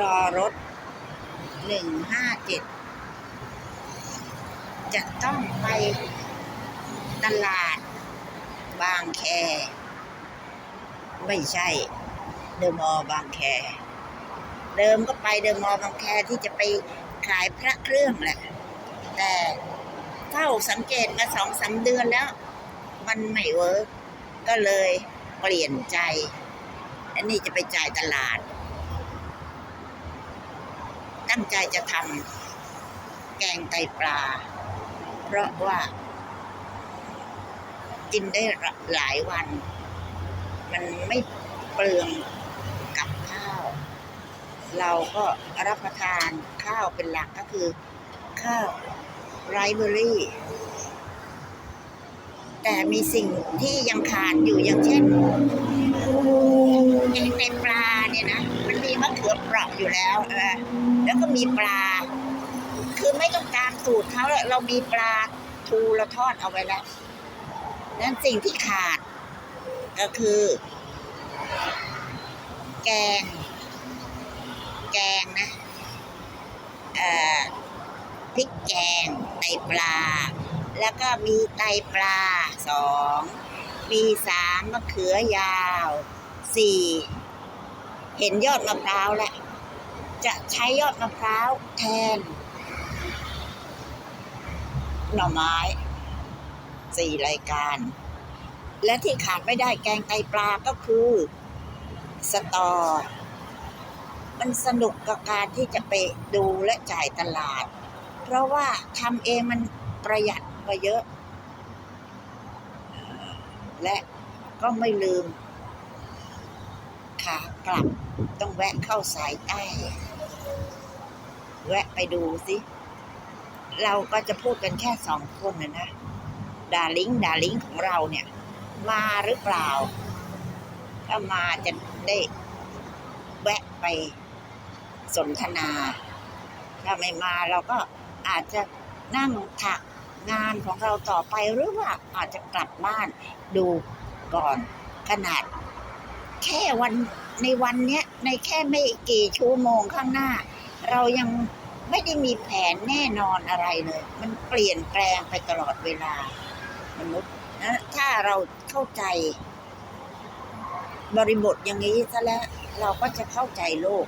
รอรถหนึ่งห้าเจ็ดจะต้องไปตลาดบางแค ไม่ใช่ เดอะมอบางแค เดิมก็ไปเดอะมอบางแคที่จะไปขายพระเครื่องแหละ แต่เฝ้าสังเกตมาสองสามเดือนแล้ว มันไม่เวิร์กก็เลยเปลี่ยนใจ อันนี้จะไปจ่ายตลาด ตั้งใจจะทำแกงไตปลา เพราะว่า กินได้หลายวัน มันไม่เปลืองกับข้าว เราก็รับประทานข้าวเป็นหลักก็คือ ข้าวไรเบอรี่ แต่มีสิ่งที่ยังขาดอยู่อย่างเช่น มีมะเขือเปราะอยู่แล้วเออแล้วก็มีปลา คือไม่ต้องการสูตรเขาเรามีปลาทูเราทอดเอาไว้แล้วนั้นสิ่งที่ขาด ก็คือ แกง แกงนะเอ่อพริกแกงไตปลา แล้วก็มีไตปลาสองมีสามมะเขือยาวสี่ เห็นยอดมะพร้าวแล้ว จะใช้ยอดมะพร้าวแทน หน่อไม้สี่รายการ และที่ขาดไม่ได้แกงไตปลาก็คือ สตอ มันสนุกกับการที่จะไปดูและจ่ายตลาด เพราะว่าทำเองมันประหยัดกว่าเยอะ และก็ไม่ลืมขากลับ ต้องแวะเข้าสายใต้แวะไปดูสิเราก็จะพูดกันแค่สองคนนะนะดาลิงดาลิงของเราเนี่ย มาหรือเปล่า ถ้ามาจะได้แวะไปสนทนา ถ้าไม่มาเราก็อาจจะนั่งถักงานของเราต่อไปหรือว่าอาจจะกลับบ้านดูก่อนขนาด แค่วันในวันเนี้ย ในแค่ไม่กี่ชั่วโมงข้างหน้า เรายังไม่ได้มีแผนแน่นอนอะไรเลย มันเปลี่ยนแปลงไปตลอดเวลามนุษย์นะถ้าเราเข้าใจ บริบทอย่างนี้ซะแล้ว เราก็จะเข้าใจโลก